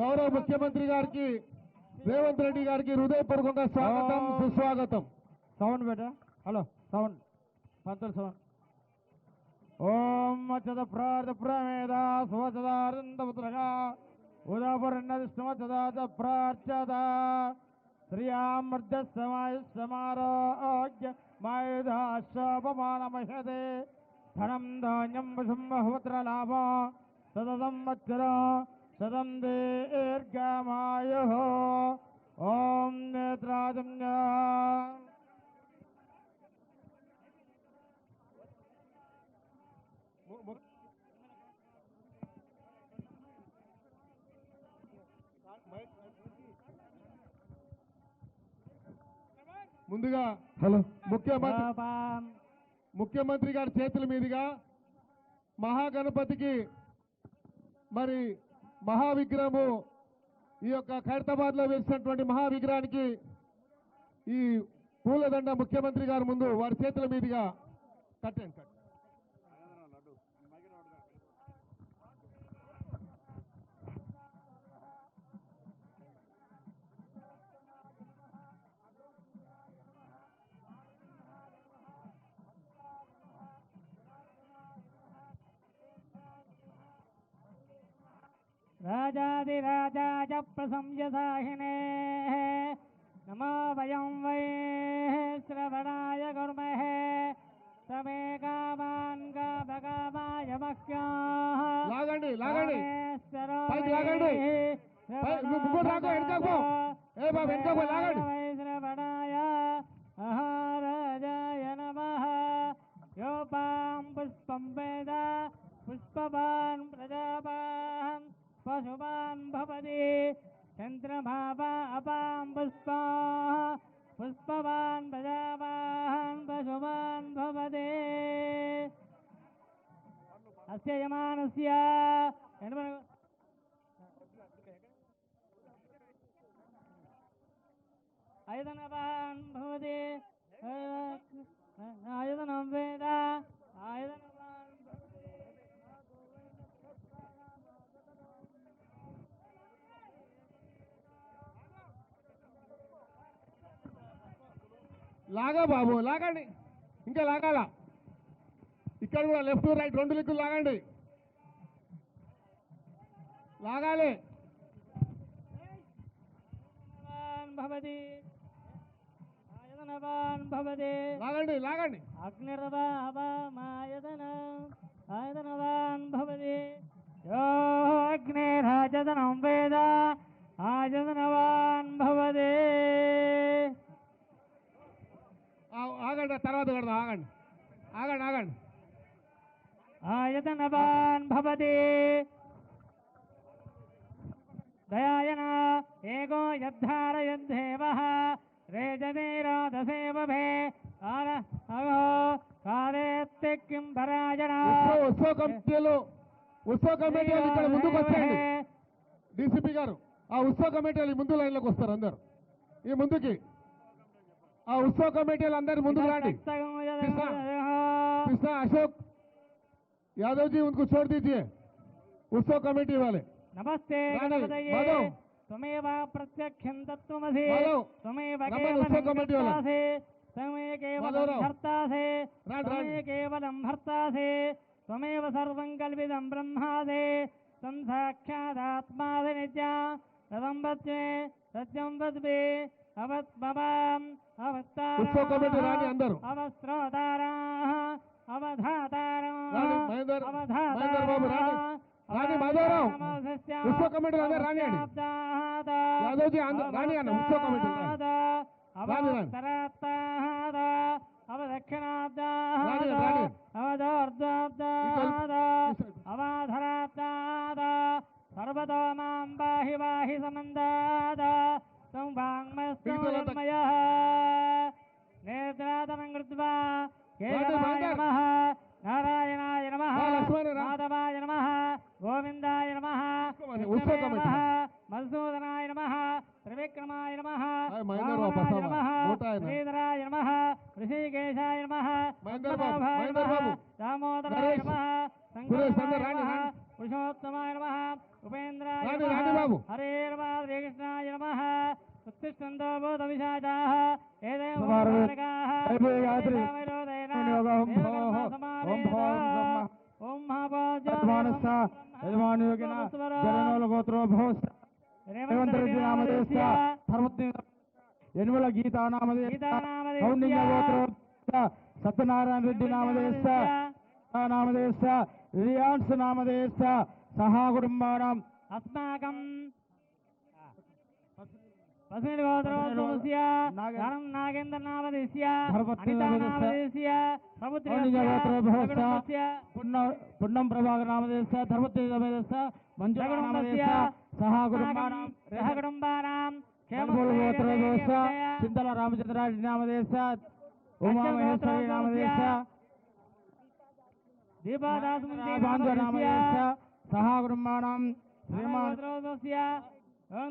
గౌరవ ముఖ్యమంత్రి గారికి రేవంత్ రెడ్డి గారికి హృదయపూర్వకంగా స్వాగతం. సుస్వాగతం. సౌండ్ బేట? Hello sound. పంతులు సౌండ్. ఓం అచ్చద ప్రార్థ ప్రమేద సువచదారందపుత్రగా ఉదాపరన్నదిష్టమచదాత ప్రార్చద శ్రియామర్జ సమాయ సమారోగ్య మాయుధాశ్వపమానమహతే ధనం ధాన్యం వశం బహువత్ర లాభ. సద సంవత్సర దీర్ఘమాయు ఓం నేత్రాజమ్య ముందుగా హలో. ముఖ్యమంత్రి ముఖ్యమంత్రి గారి చేతుల మీదుగా మహాగణపతికి మరి మహావిగ్రహము ఈ యొక్క ఖైరతాబాద్లో వేసినటువంటి మహావిగ్రహానికి ఈ పూలదండ ముఖ్యమంత్రి గారి ముందు వారి చేతుల మీదుగా కట్టండి కట్టండి. రాజాదిరాజాయ ప్రశంససాహినే నమో వయం వై శ్రవణాయ కుర్మహే సమే కామాన్ కామకామాయ మహ్యాః లాగండి లాగండి పైకి లాగండి. పై- నువ్వు ముగ్గురు రాకు, వెనకకు పో. ఏ బాబు, వెనకకు పో, లాగండి. మహారాజాయ నమః యోపాం పుష్పం వేద పుష్పవాన్ ప్రజాపాన్ पदे चन्द्रभावा अपां पुष्पाः। पुष्पवान् प्रजावान् पशुवान् भवदे अस्य यमानस्य आयुधनवान् भवति। आयुधनं वेद। आयुधनं లాగా బాబు లాగండి. ఇంకా లాగాల. ఇక్కడ కూడా లెఫ్ట్ రైట్ రెండు దిక్కులు లాగండి. లాగాలి. ఆయుధనవాన్ భవతి. ఆయుధనవాన్ భవతి. లాగండి లాగండి. భవతి. యో అగ్నిరాజతనం వేద. ఆయతనవాన్ భవతి. ఆగండి తర్వాత కడదాం ఆగండి. ఆగండి ఆగండి. ఆయతనవాన్ భవతి. దయాయన ఏకో యద్ధారయద్ధేవ. రేజనీరాధసేవభే ఆన అగో కాలేత్తి కిం పరాజన. ఉత్సవ కమిటీలు ఉత్సవ కమిటీ వాళ్ళు ఇక్కడ ముందుకు వచ్చేయండి. డీసీపీ గారు. ఆ ఉత్సవ కమిటీ వాళ్ళు ఈ ముందు లైన్లోకి వస్తారు అందరు. ఈ ముందుకి. ఆ ఉత్సవ కమిటీ వాళ్ళు అందరు ముందుకు రండి कृष्णा अशोक यादव जी उनको छोड़ दीजिए उत्सव कमेटी वाले నమస్తే రాణి, గణపతయే మాధవ్. త్వమేవ ప్రత్యక్షం తత్వమసి మాధవ్, త్వమేవ రమణ కేవలం ఉత్సవ కమిటీ వాళ్ళ. కర్తాసి త్వమే కేవలం మాధవరావు. భర్తాసి రాండి, త్వమే రాండి. కేవలం భర్తాసి త్వమేవ సర్వం కల్పితం ఉత్సవ కమిటీ రాండి అందరూ. రాండి, మాధవరావు. ఉత్సవ కమిటీ అందరూ రానియండి. యాదవ్ జీ అందరూ రాని అన్న, ఉత్సవ కమిటీ రాని. రాని, రాని. అవదక్షిణాబ్ద రాని, రాని. అవదోర్ధ్వాబ్ద ఇక్కడ- అవాధరాబ్దాద సర్వతో మాం బాహి బాహి సమందాద संभाङ्मयस्तमयः नेत्रादनं कृत्वा केशवाय नमः नारायणाय नमः माधवाय नमः गोविन्दाय नमः नमः ధర్మత్ని యనుమల గీతా నామదేశ సత్యనారాయణ రెడ్డి నామదేశ నామదేశ రియాన్స్ నామదేశ సహా కుటుంబానాం అస్మాకం వసుని గోత్రవంశ ధనం నాగేంద్ర నామదేశ్య అనితా నామదేశ్య పుణ్యం ప్రభాకర నామదేశ ధర్మతేజమేధ మంజుగణం సహా కుటుంబానాం గోత్రదోష చింతల రామచంద్రాడి నామదేశ ఉమామహేశ్వరి నామదేశ దీపాదాసు నామదేశ సహా కుటుంబానాం శ్రీమాన్ గోత్రదోష ఓం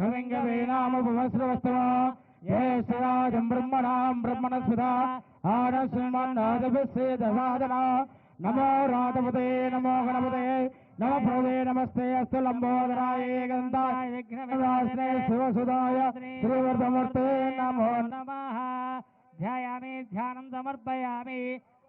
తదహాధ్యానం కుర్వా గణానాంతమా గణపతి మహామహే కవిం కవీనామపవస్రవస్తమా యేషరాజం బ్రహ్మణాం బ్రహ్మణస్పదా. ఆనస్మాన్నాదభిస్సే దశాదన నమో రాధపతే నమో గణపతే నమ ప్రదే నమస్తే. అస్తు లంబోదరాయ గంధాయ. విఘ్నవినాశనే శివసుదాయ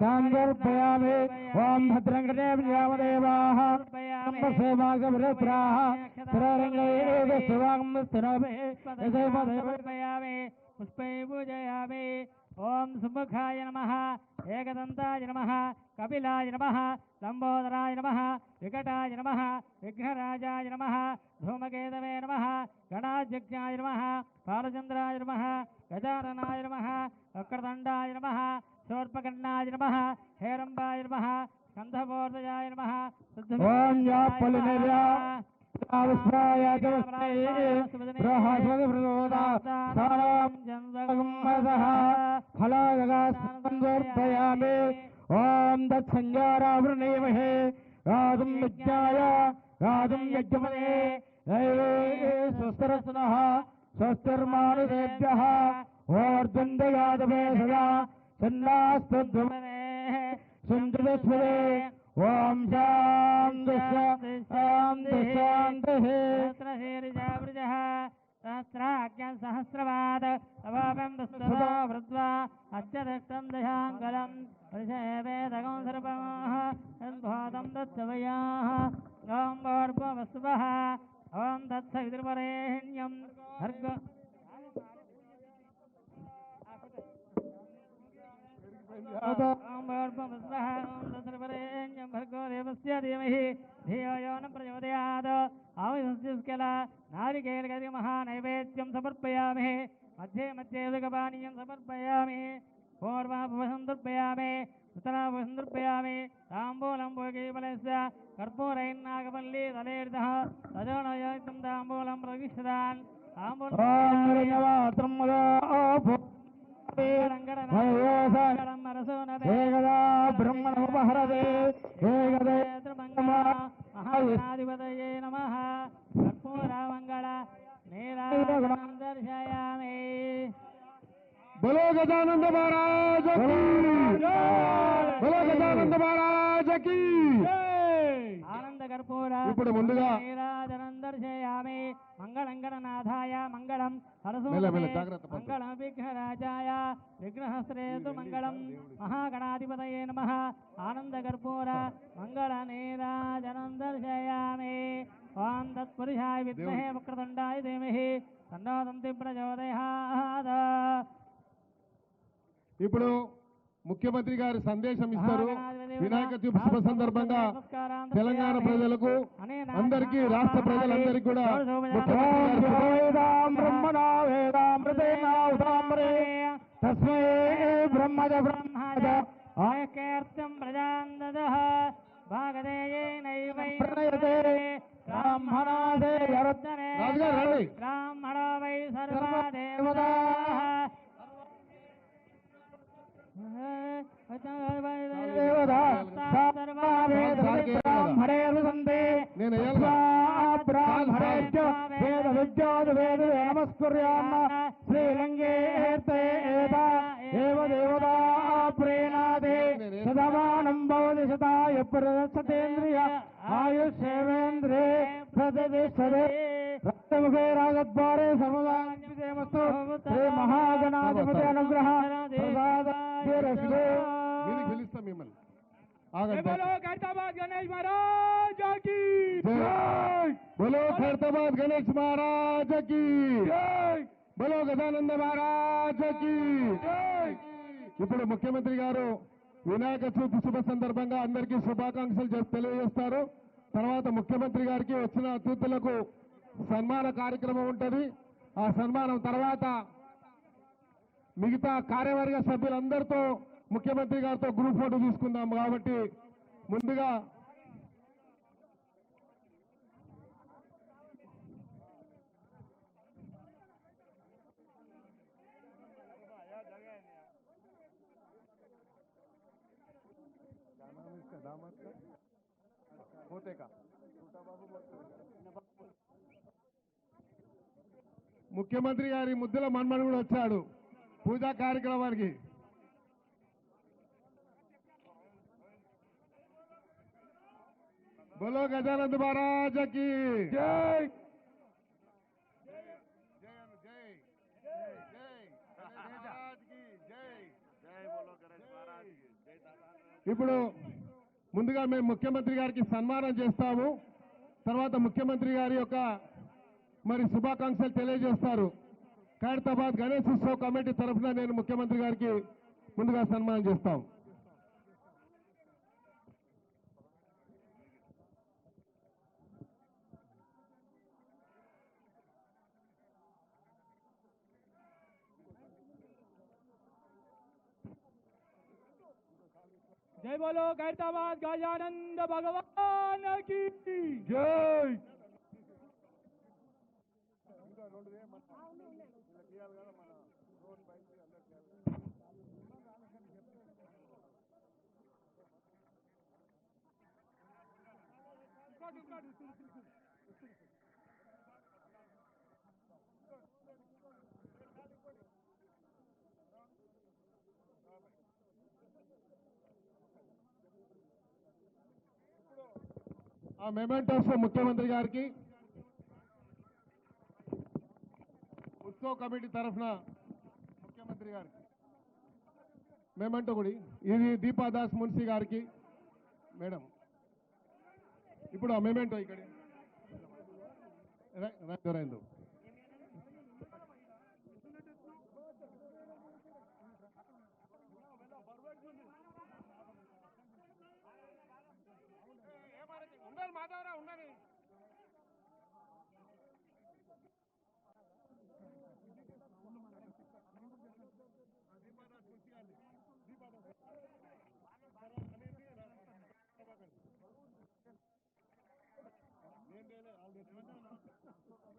సందర్పయామి ఓం భద్రం కృతే స్థిరరంగైరేవ శివాగం స్థిరమే సమర్పయామి పుష్పై పూజయామి ఓం సుముఖాయ నమ ఏకదంతాయ నమ కపిలాయ నమ లంబోదరాయ నమ వికటాయ నమ విఘ్నరాజాయ నమ ధూమకేతవే నమ గణాధ్యక్షాయ నమ బాలచంద్రాయ నమ గజాననాయ నమ వక్రదండాయ నమ శోర్పకర్ణాయ నమ హేరంబాయ నమ స్కంధపోర్దయాయ నమ ఫలాగగాస్కందర్పయామి ఓం దత్సంజారావృణేమహే రాజం యజ్ఞాయ రాజం యజ్ఞమనే దైవే స్వస్తరస్నః స్వస్తిర్మానుషేభ్యः ఓర్ద్వందయాదవే సదా. చన్నాస్తద్వమనే సుందరస్వరే ఓం శాంతి శాంతి శాంతి సహస్రవాద అవాపం దుస్తదా వృద్వా అత్యదష్టం దశాంగలం పరిషేవేదకం సర్పమః. యద్భాతం దత్తవయాః ఓం భోర్భవస్వః ఓం దత్సవితుర్వరేణ్యం భర్గ ఓం భోర్భవస్వః ఓం దత్సర్వరేణ్యం భర్గో దేవస్య ధీమహి మహానైవేద్యం సమర్పయామి మధ్యే మధ్యే ఉదకపానీయం సమర్పయామి పూర్వాపసందర్పయామి ఉత్తరాపసందర్పయామి తాంబూలం భోగీఫలస్య కర్పూరైర్నాగపల్లి తలేర్దః తజోనయోక్తం తాంబూలం ప్రవిశదాన్ తాంబూలం రంగమాత్రం ఏకదా బ్రహ్మణముపహరదే ఏకదే నమ కర్పూరమంగళ నీరాజనం దర్శయామి బలో గజానంద కీ బలో గజానంద కీ ఇప్పుడు ముందుగా దర్శయామి మంగళం. గణనాథాయ మంగళం. మంగళం విఘ్నరాజాయ విఘ్నహస్త్రేతు మంగళం. మహాగణాధిపతయే నమ. దర్శయామి ఓం తత్పురుషాయ విద్మహే వక్రతుండాయ ధీమహి ప్రచోదయాత్ ఇప్పుడు ముఖ్యమంత్రి గారి సందేశం ఇస్తారు. వినాయక చవితి శుభ సందర్భంగా తెలంగాణ ప్రజలకు అందరికీ రాష్ట్ర ప్రజలందరికీ కూడా తస్మై బ్రహ్మజ బ్రహ్మజ ఆయకీర్తం ప్రజాందదః. భాగదేయేనైవై ప్రణయతే బ్రాహ్మణాదే. బ్రాహ్మణో వై సర్వా దేవతాః బ్రాహ్మణేభ్య వేద విద్యాది వేద నమస్కుర్యాన్న శ్రీలంగేతే ఏవ దేవతా ప్రేణాదే సదమానం భవతి శతాయ ప్రదర్శతేంద్రియ ఆయుష్యేవేంద్రే ప్రతిష్టతే రక్తముఖే రాగద్వారే సర్వదామస్తు శ్రీ మహాగణాధిపతి అనుగ్రహ ప్రసాదరస్తు మిమ్మల్ని ఆగండి గణేష్ మహారాజ్ की జై! బోలో ఖైరతాబాద్ గణేష్ మహారాజ్కి! బోలో గజానంద మహారాజ్కి! ఇప్పుడు ముఖ్యమంత్రి గారు వినాయక చవితి శుభ సందర్భంగా అందరికీ శుభాకాంక్షలు తెలియజేస్తారు. తర్వాత ముఖ్యమంత్రి గారికి వచ్చిన అతిథులకు సన్మాన కార్యక్రమం ఉంటది. ఆ సన్మానం తర్వాత మిగతా కార్యవర్గ సభ్యులందరితో ముఖ్యమంత్రి గారితో గ్రూప్ ఫోటో తీసుకుందాం కాబట్టి ముందుగా ముఖ్యమంత్రి గారి ముద్దుల మన్మడు కూడా వచ్చాడు. పూజా కార్యక్రమానికి. బోలో గజానంద్ మహారాజకి జై ఇప్పుడు ముందుగా మేము ముఖ్యమంత్రి గారికి సన్మానం చేస్తాము. తర్వాత ముఖ్యమంత్రి గారి యొక్క మరి శుభాకాంక్షలు తెలియజేస్తారు. ఖైరతాబాద్ గణేష్ ఉత్సవ కమిటీ తరఫున నేను ముఖ్యమంత్రి గారికి ముందుగా సన్మానం చేస్తాం. जय बोलो गैरताबाद गजानंद भगवान की जय। ఆ మెమెంటోస్ ముఖ్యమంత్రి గారికి. ఉత్సవ కమిటీ తరఫున ముఖ్యమంత్రి గారికి. మేమంటూ గుడి. ఇది దీపాదాస్ మున్సి గారికి. మేడం ఇప్పుడు ఆ మేమెంటో ఇక్కడ. ర- రండి,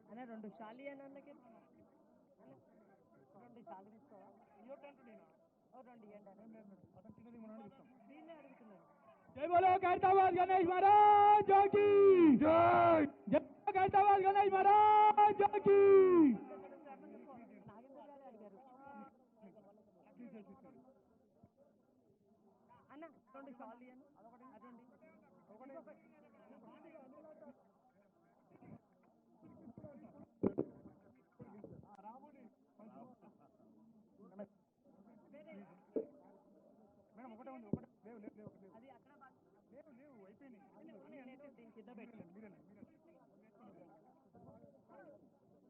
అన్న రెండు షాలి అని అన్నకి రెండు షాలు తీసుకోవా? రెండు ఇవ్వండి అడుగుతున్నాను. జై గణేష్ మహారాజ్ జోకి జై. గణేష్ మహారాజ్ జోకి అన్న రెండు షాలి కింద పెట్టు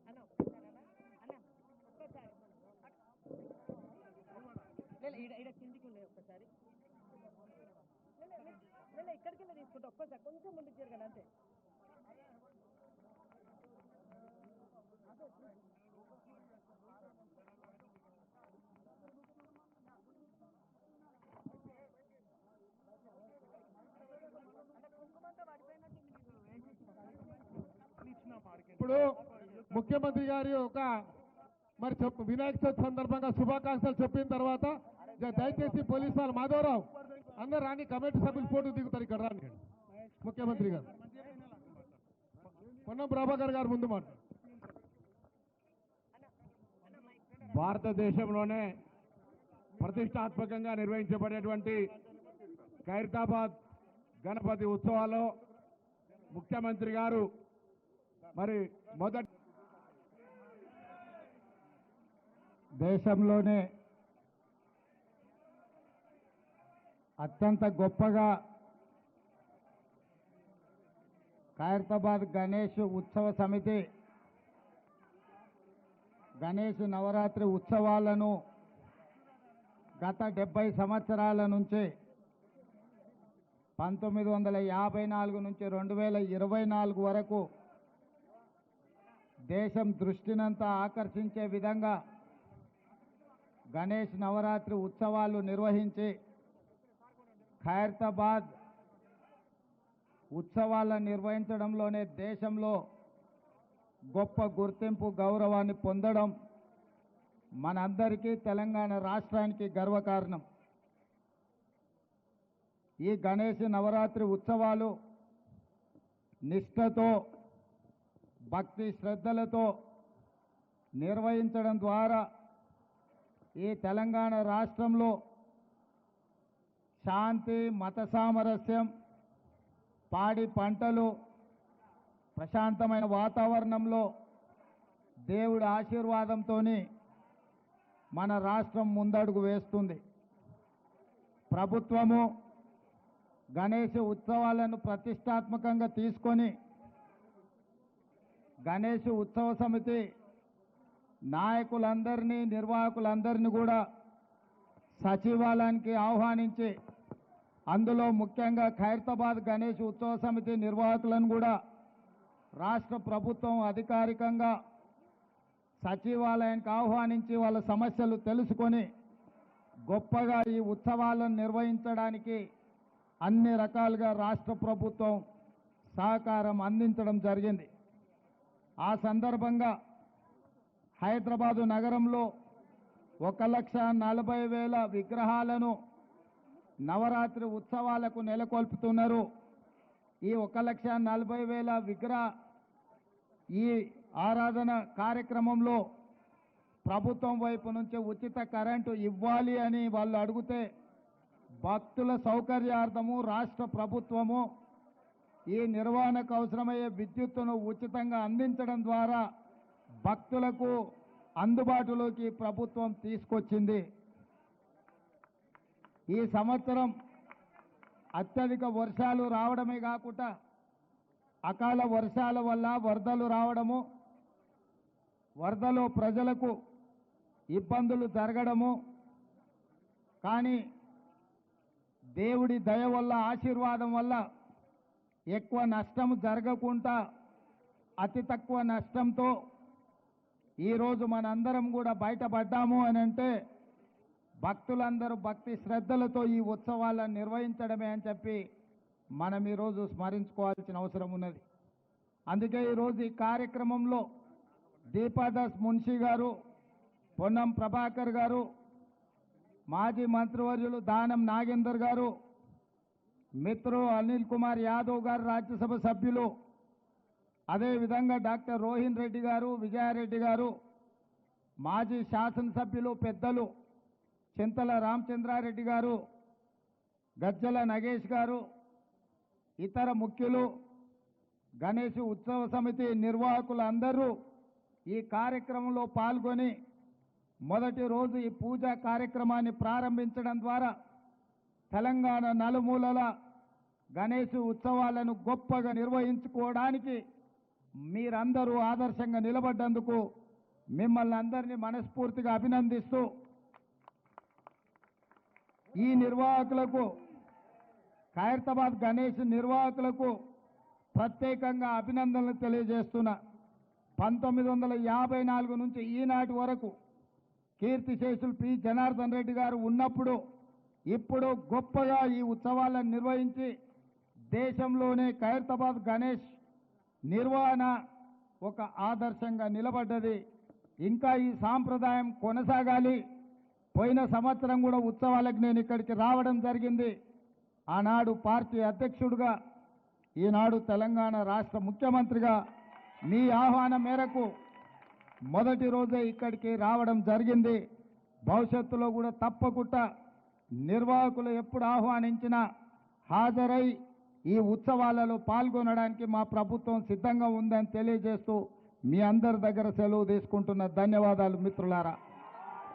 అన్న ఒక్కసారి. కిందికి ఉన్నాయి ఒక్కసారి. నేను ఎక్కడికి వెళ్ళి తీసుకుంటా ఒక్కసారి. కొంచెం ముందుకు జరగండి అంతే. ఇప్పుడు ముఖ్యమంత్రి గారి ఒక మరి చెప్పు వినాయక చవితి సందర్భంగా శుభాకాంక్షలు చెప్పిన తర్వాత దయచేసి పోలీస్ వాళ్ళు మాధవరావు అందరు రాని కమిటీ సభ్యులు ఫోటో దిగుతారు ఇక్కడ రాని. ముఖ్యమంత్రి గారు. పొన్నం ప్రభాకర్ గారు ముందు మాట. భారతదేశంలోనే ప్రతిష్టాత్మకంగా నిర్వహించబడేటువంటి ఖైరతాబాద్ గణపతి ఉత్సవాల్లో ముఖ్యమంత్రి గారు మరి మొదటి దేశంలోనే అత్యంత గొప్పగా ఖైరతాబాద్ గణేష్ ఉత్సవ సమితి గణేష్ నవరాత్రి ఉత్సవాలను గత డెబ్బై సంవత్సరాల నుంచి పంతొమ్మిది వందల యాభై నాలుగు నుంచి రెండు వేల ఇరవై నాలుగు వరకు దేశం దృష్టినంతా ఆకర్షించే విధంగా గణేష్ నవరాత్రి ఉత్సవాలు నిర్వహించి ఖైరతాబాద్ ఉత్సవాలను నిర్వహించడంలోనే దేశంలో గొప్ప గుర్తింపు గౌరవాన్ని పొందడం మనందరికీ తెలంగాణ రాష్ట్రానికి గర్వకారణం. ఈ గణేష్ నవరాత్రి ఉత్సవాలు నిష్ఠతో భక్తి శ్రద్ధలతో నిర్వహించడం ద్వారా ఈ తెలంగాణ రాష్ట్రంలో శాంతి మత సామరస్యం పాడి పంటలు ప్రశాంతమైన వాతావరణంలో దేవుడి ఆశీర్వాదంతో మన రాష్ట్రం ముందడుగు వేస్తుంది. ప్రభుత్వము గణేష ఉత్సవాలను ప్రతిష్టాత్మకంగా తీసుకొని గణేష్ ఉత్సవ సమితి నాయకులందరినీ నిర్వాహకులందరినీ కూడా సచివాలయానికి ఆహ్వానించి అందులో ముఖ్యంగా ఖైరతాబాద్ గణేష్ ఉత్సవ సమితి నిర్వాహకులను కూడా రాష్ట్ర ప్రభుత్వం అధికారికంగా సచివాలయానికి ఆహ్వానించి వాళ్ళ సమస్యలు తెలుసుకొని గొప్పగా ఈ ఉత్సవాలను నిర్వహించడానికి అన్ని రకాలుగా రాష్ట్ర ప్రభుత్వం సహకారం అందించడం జరిగింది. ఆ సందర్భంగా హైదరాబాదు నగరంలో ఒక లక్ష నలభై వేల విగ్రహాలను నవరాత్రి ఉత్సవాలకు నెలకొల్పుతున్నారు. ఈ ఒక లక్ష నలభై వేల విగ్రహ ఈ ఆరాధన కార్యక్రమంలో ప్రభుత్వం వైపు నుంచి ఉచిత కరెంటు ఇవ్వాలి అని వాళ్ళు అడిగితే భక్తుల సౌకర్యార్థము రాష్ట్ర ప్రభుత్వము ఈ నిర్వహణకు అవసరమయ్యే విద్యుత్తును ఉచితంగా అందించడం ద్వారా భక్తులకు అందుబాటులోకి ప్రభుత్వం తీసుకొచ్చింది. ఈ సంవత్సరం అత్యధిక వర్షాలు రావడమే కాకుండా అకాల వర్షాల వల్ల వరదలు రావడము వరదలో ప్రజలకు ఇబ్బందులు జరగడము కానీ దేవుడి దయ వల్ల ఆశీర్వాదం వల్ల ఎక్కువ నష్టం జరగకుండా అతి తక్కువ నష్టంతో ఈరోజు మనందరం కూడా బయటపడ్డాము అని అంటే భక్తులందరూ భక్తి శ్రద్ధలతో ఈ ఉత్సవాలను నిర్వహించడమే అని చెప్పి మనం ఈరోజు స్మరించుకోవాల్సిన అవసరం ఉన్నది. అందుకే ఈరోజు ఈ కార్యక్రమంలో దీపాదాస్ మున్షి గారు పొన్నం ప్రభాకర్ గారు మాజీ మంత్రివర్యులు దానం నాగేందర్ గారు మిత్రు అనిల్ కుమార్ యాదవ్ గారు రాజ్యసభ సభ్యులు. అదేవిధంగా డాక్టర్ రోహిన్ రెడ్డి గారు విజయారెడ్డి గారు మాజీ శాసనసభ్యులు పెద్దలు చింతల రామచంద్రారెడ్డి గారు గజ్జల నగేష్ గారు ఇతర ముఖ్యులు గణేష్ ఉత్సవ సమితి నిర్వాహకులు అందరూ ఈ కార్యక్రమంలో పాల్గొని మొదటి రోజు ఈ పూజా కార్యక్రమాన్ని ప్రారంభించడం ద్వారా తెలంగాణ నలుమూలల గణేష్ ఉత్సవాలను గొప్పగా నిర్వహించుకోవడానికి మీరందరూ ఆదర్శంగా నిలబడ్డందుకు మిమ్మల్ని అందరినీ మనస్ఫూర్తిగా అభినందిస్తూ ఈ నిర్వాహకులకు ఖైరతాబాద్ గణేష్ నిర్వాహకులకు ప్రత్యేకంగా అభినందనలు తెలియజేస్తున్నా. పంతొమ్మిది వందల యాభై నాలుగు నుంచి ఈనాటి వరకు కీర్తిశేషులు పి. జనార్దన్ రెడ్డి గారు ఉన్నప్పుడు ఇప్పుడు గొప్పగా ఈ ఉత్సవాలను నిర్వహించి దేశంలోనే ఖైరతాబాద్ గణేష్ నిర్వహణ ఒక ఆదర్శంగా నిలబడ్డది. ఇంకా ఈ సాంప్రదాయం కొనసాగాలి. పోయిన సంవత్సరం కూడా ఉత్సవాలకు నేను ఇక్కడికి రావడం జరిగింది. ఆనాడు పార్టీ అధ్యక్షుడిగా ఈనాడు తెలంగాణ రాష్ట్ర ముఖ్యమంత్రిగా మీ ఆహ్వానం మేరకు మొదటి రోజే ఇక్కడికి రావడం జరిగింది. భవిష్యత్తులో కూడా తప్పకుండా నిర్వాహకులు ఎప్పుడు ఆహ్వానించినా హాజరై ఈ ఉత్సవాలలో పాల్గొనడానికి మా ప్రభుత్వం సిద్ధంగా ఉందని తెలియజేస్తూ మీ అందరి దగ్గర సెలవు తీసుకుంటున్న ధన్యవాదాలు మిత్రులారా.